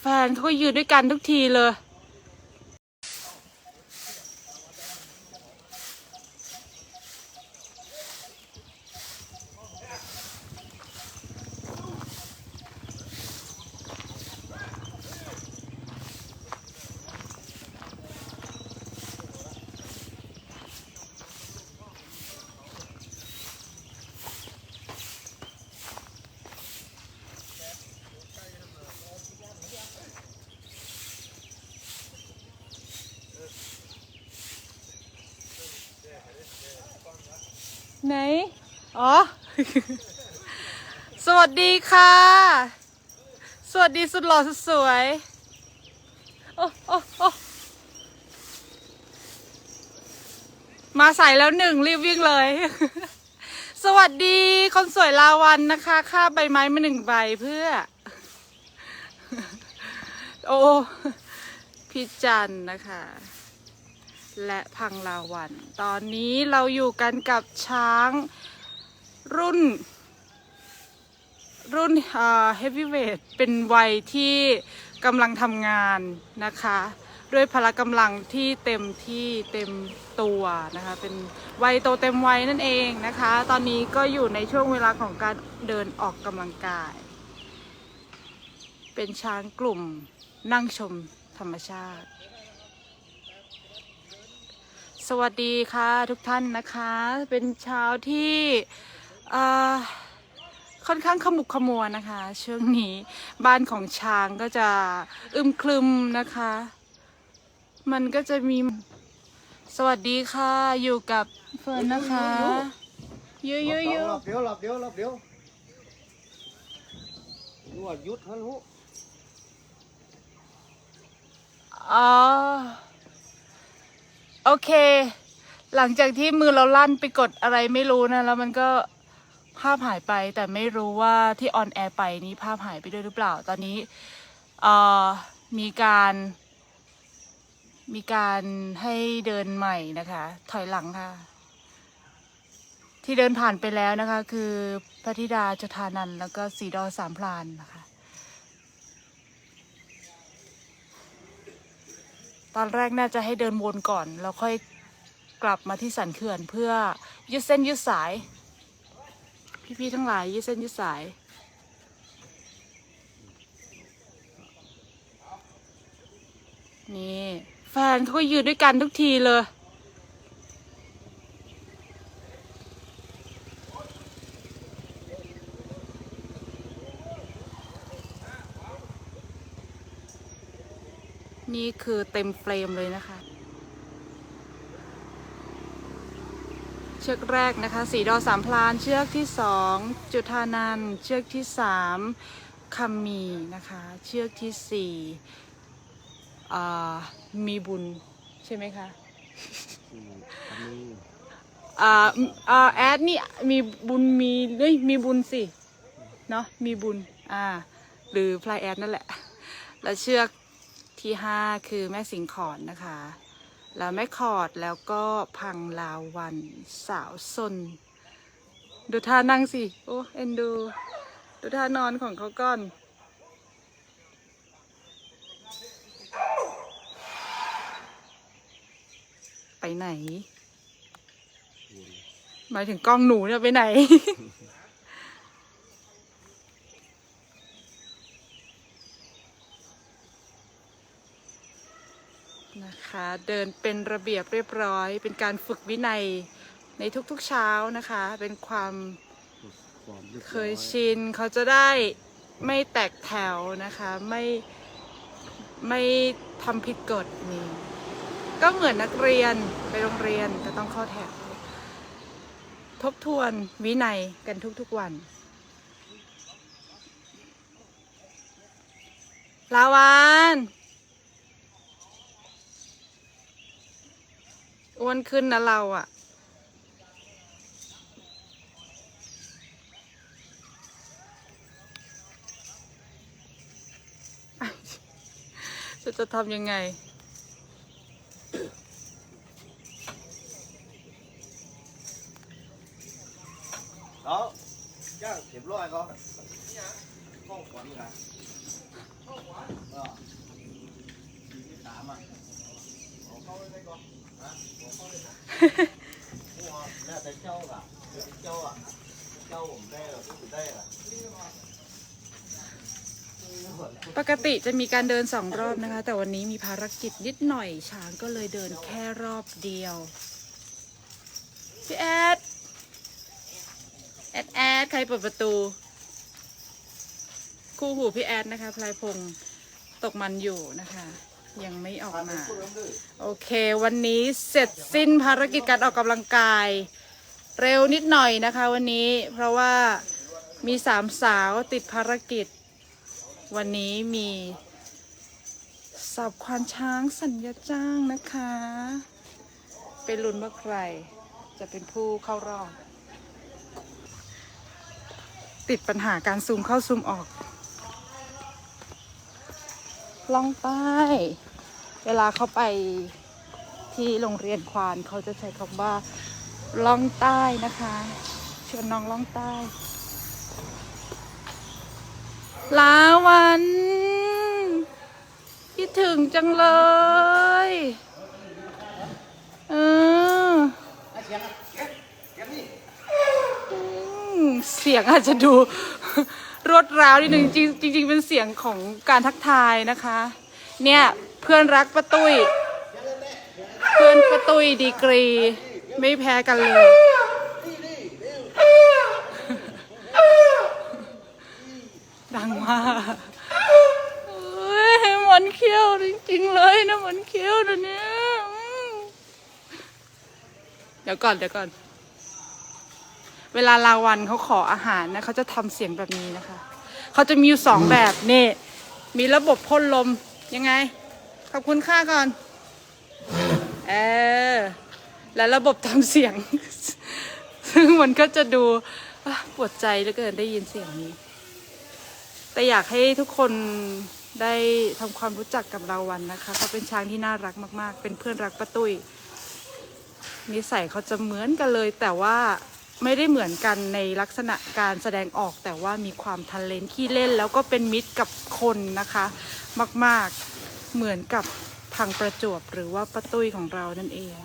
แฟนเขาก็ยืนด้วยกันทุกทีเลย ไหน อ๋อ สวัสดีค่ะ สวัสดีสุดหล่อสุดสวยโอ้โอ้โอ้มาใส่แล้วหนึ่งรีบวิ่งเลย สวัสดีคนสวยลาวันนะคะค่าใบไม้มาหนึ่งใบเพื่อ โอ้พี่จันนะคะ และพังลาวัน ตอนนี้เราอยู่กันกับช้าง รุ่น รุ่นเอ่อ heavyweight เป็นวัยที่กำลังทำงานนะคะ ด้วยพละกำลังที่เต็มที่เต็มตัวนะคะ เป็นวัยโตเต็มวัยนั่นเองนะคะ ตอนนี้ก็อยู่ในช่วงเวลาของการเดินออกกำลังกาย เป็นช้างกลุ่มนั่งชมธรรมชาติ สวัสดีค่ะทุกท่านนะคะ เป็นเช้าที่ ค่อนข้างขมุกขมัวนะคะ ช่วงนี้บ้านของช้างก็จะอึมครึมนะคะ มันก็จะมีสวัสดีค่ะอยู่กับเฟิร์นนะคะยูยูยูหลับเดียวหลับเดียวหลับเดียวรู้ว่ายุดฮะรู้อ๋อโอเค หลังจากที่มือเราลั่นไปกดอะไรไม่รู้นะ แล้วมันก็ ภาพหายไปแต่ไม่รู้ว่าที่ออนแอร์ไปนี้ภาพหายไปด้วยหรือเปล่า ตอนนี้มีการมีการให้เดินใหม่นะคะ ถอยหลังค่ะ ที่เดินผ่านไปแล้วนะคะ คือพระธิดาจทานันแล้วก็สีดอสามพลานนะคะ ตอนแรกน่าจะให้เดินวนก่อน แล้วค่อยกลับมาที่สันเขื่อนเพื่อยืดเส้นยืดสาย พี่ๆทั้งหลายยืดเส้นยืดสาย นี่ แฟนเขาก็ยืนด้วยกันทุกทีเลย นี่คือเต็มเฟรมเลยนะคะ เชือกแรกนะคะสีดอสามพลานเชือกที่สองจุธานันท์เชือกที่สามคัมมีนะคะ เชือกที่สี่อ่ามีบุญใช่ไหมคะอันนี้อ่าอ่าแอดนี่มีบุญมีเอ้ยมีบุญสิเนาะมีบุญอ่าหรือพลายแอดนั่นแหละ แล้วเชือกที่ห้าคือแม่สิงขอนนะคะ แล้วแม่ขอดแล้วก็พังลาวันสาวซนดูท่านั่งสิ โอ้เอ็นดู ดูท่านอนของเขาก่อนไปไหน หมายถึงกล้องหนูเนี่ยไปไหน นะคะ เดินเป็นระเบียบเรียบร้อย เป็นการฝึกวินัยในทุกๆเช้านะคะ เป็นความวามเคยชินเขาจะได้ไม่แตกแถวนะคะ ไม่ไม่ทำผิดกฎนี่ก็เหมือนนักเรียนไปโรงเรียนก็ต้องเข้าแถว ทบทวนวินัยกันทุกๆวัน ลาวาน อ้วนขึ้นนะเราอะ่ะ จะจะทำยังไง เอาย่างเก็บร้อยก็ข้องขวัญนะข้องขวัญก็สามอะเอาเข้าไปก่อนฮะ ปกติจะมีการเดินสองรอบนะคะ แต่วันนี้มีภารกิจนิดหน่อยช้างก็เลยเดินแค่รอบเดียวพี่แอดแอดแอดใครเปิดประตู คู่หูพี่แอดนะคะพลายพงศ์ตกมันอยู่นะคะ ยังไม่ออกมา โอเค วันนี้เสร็จสิ้นภารกิจการออกกำลังกาย เร็วนิดหน่อยนะคะ วันนี้เพราะว่ามีสามสาวติดภารกิจ วันนี้มีสับควานช้างสัญญาจ้างนะคะ เป็นลุ้นว่าใคร จะเป็นผู้เข้ารอบติดปัญหาการซูมเข้าซูมออก ล่องใต้เวลาเขาไปที่โรงเรียนควานเขาจะใช้คำว่าล่องใต้นะคะ ชวนน้องล่องใต้ ลาวันคิดถึงจังเลย เออเสียงอาจจะดู รวดร้าวนิดนึงจริงจริง ๆ เป็นเสียงของการทักทายนะคะ เนี่ยเพื่อนรักป้าตุ้ย เพื่อนป้าตุ้ยดีกรี ไม่แพ้กันเลย ดังมากเฮ้ยมันเขี้ยวจริงๆเลยนะมันเขี้ยวนะเนี่ยเดี๋ยวก่อนเดี๋ยวก่อน เวลาลาวันเขาขออาหารนะเขาจะทำเสียงแบบนี้นะคะ เขาจะมีอยู่สองแบบนี่ มีระบบพ่นลมยังไง ขอบคุณค่าก่อน เออ แล้วระบบทำเสียง ซึ่งมันก็จะดูปวดใจเหลือเกินได้ยินเสียงนี้ แต่อยากให้ทุกคนได้ทำความรู้จักกับเราวันนะคะเขาเป็นช้างที่น่ารักมาก ๆ เป็นเพื่อนรักป้าตุ้ยนิสัยเขาจะเหมือนกันเลยแต่ว่า ไม่ได้เหมือนกันในลักษณะการแสดงออกแต่ว่ามีความทันเลนขี้เล่น แล้วก็เป็นมิตรกับคนนะคะ มากๆเหมือนกับพังประจวบหรือว่าป้าตุ้ยของเรานั่นเอง